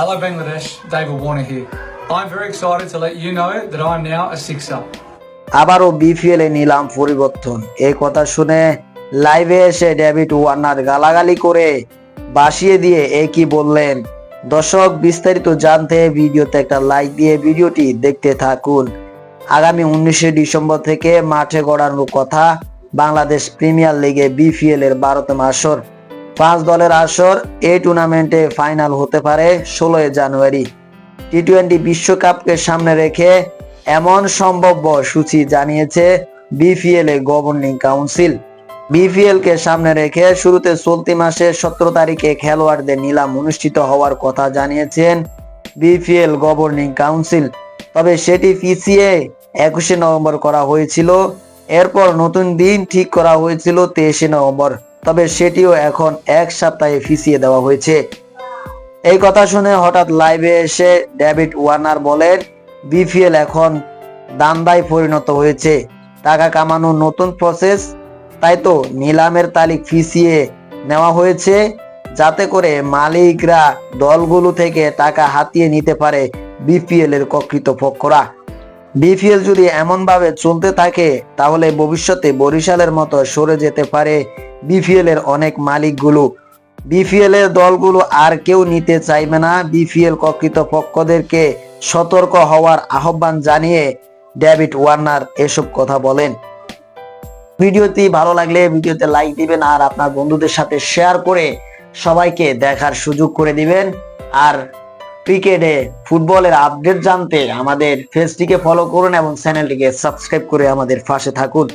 Hello Bangladesh, David Warner here. I'm very excited to let you know that I'm now a sixer. আবারও BPL এ নিলাম পরিবর্তন। এই কথা শুনে লাইভে এসে ডেভিড ওয়ার্নার গালাগালি করে বাসিয়ে দিয়ে এ কি বললেন? দর্শক বিস্তারিত জানতে ভিডিওতে একটা লাইক দিয়ে ভিডিওটি দেখতে থাকুন। আগামী উনিশে ডিসেম্বর থেকে মাঠে গড়ানোর কথা বাংলাদেশ প্রিমিয়ার লিগে বিপিএল এর বারোতম আসর। পাঁচ দলের আসর এই টুর্নামেন্টে ফাইনাল হতে পারে ষোলোই জানুয়ারি। টি টোয়েন্টি বিশ্বকাপকে সামনে রেখে এমন সম্ভাব্য সূচি জানিয়েছে বিপিএল এ গভর্নিং কাউন্সিল বিপিএল কে সামনে রেখে শুরুতে চলতি মাসের সতেরো তারিখে খেলোয়াড়দের নিলাম অনুষ্ঠিত হওয়ার কথা জানিয়েছেন বিপিএল গভর্নিং কাউন্সিল তবে সেটি পিছিয়ে একুশে নভেম্বর করা হয়েছিল। এরপর নতুন দিন ঠিক করা হয়েছিল তেইশে নভেম্বর। তবে সেটিও এখন এক সপ্তাহে পিছিয়ে দেওয়া হয়েছে। এই কথা শুনে হঠাৎ লাইভে এসে ডেভিড ওয়ার্নার বলেন, বিপিএল এখন দান্দায় পরিণত হয়েছে। টাকা কামানোর নতুন প্রসেস, তাই তো নিলামের তারিখ পিছিয়ে নেওয়া হয়েছে, যাতে করে মালিকরা দলগুলো থেকে টাকা হাতিয়ে নিতে পারে বিপিএল এর কর্তৃপক্ষরা। বিপিএল যদি এমনভাবে চলতে থাকে, তাহলে ভবিষ্যতে বরিশালের মতো সরে যেতে পারে বিপিএল এর অনেক মালিকগুলো বিপিএল এর দলগুলো আর কেউ নিতে চাইবে না। বিপিএল কর্তৃপক্ষদেরকে সতর্ক হওয়ার আহ্বান জানিয়ে ডেভিড ওয়ার্নার এসব কথা বলেন। ভিডিওটি ভালো লাগলে ভিডিওতে লাইক দিবেন আর আপনার বন্ধুদের সাথে শেয়ার করে সবাইকে দেখার সুযোগ করে দিবেন। আর ক্রিকেটে ফুটবলের আপডেট জানতে আমাদের পেজটিকে ফলো করুন এবং চ্যানেলটিকে সাবস্ক্রাইব করে আমাদের পাশে থাকুন।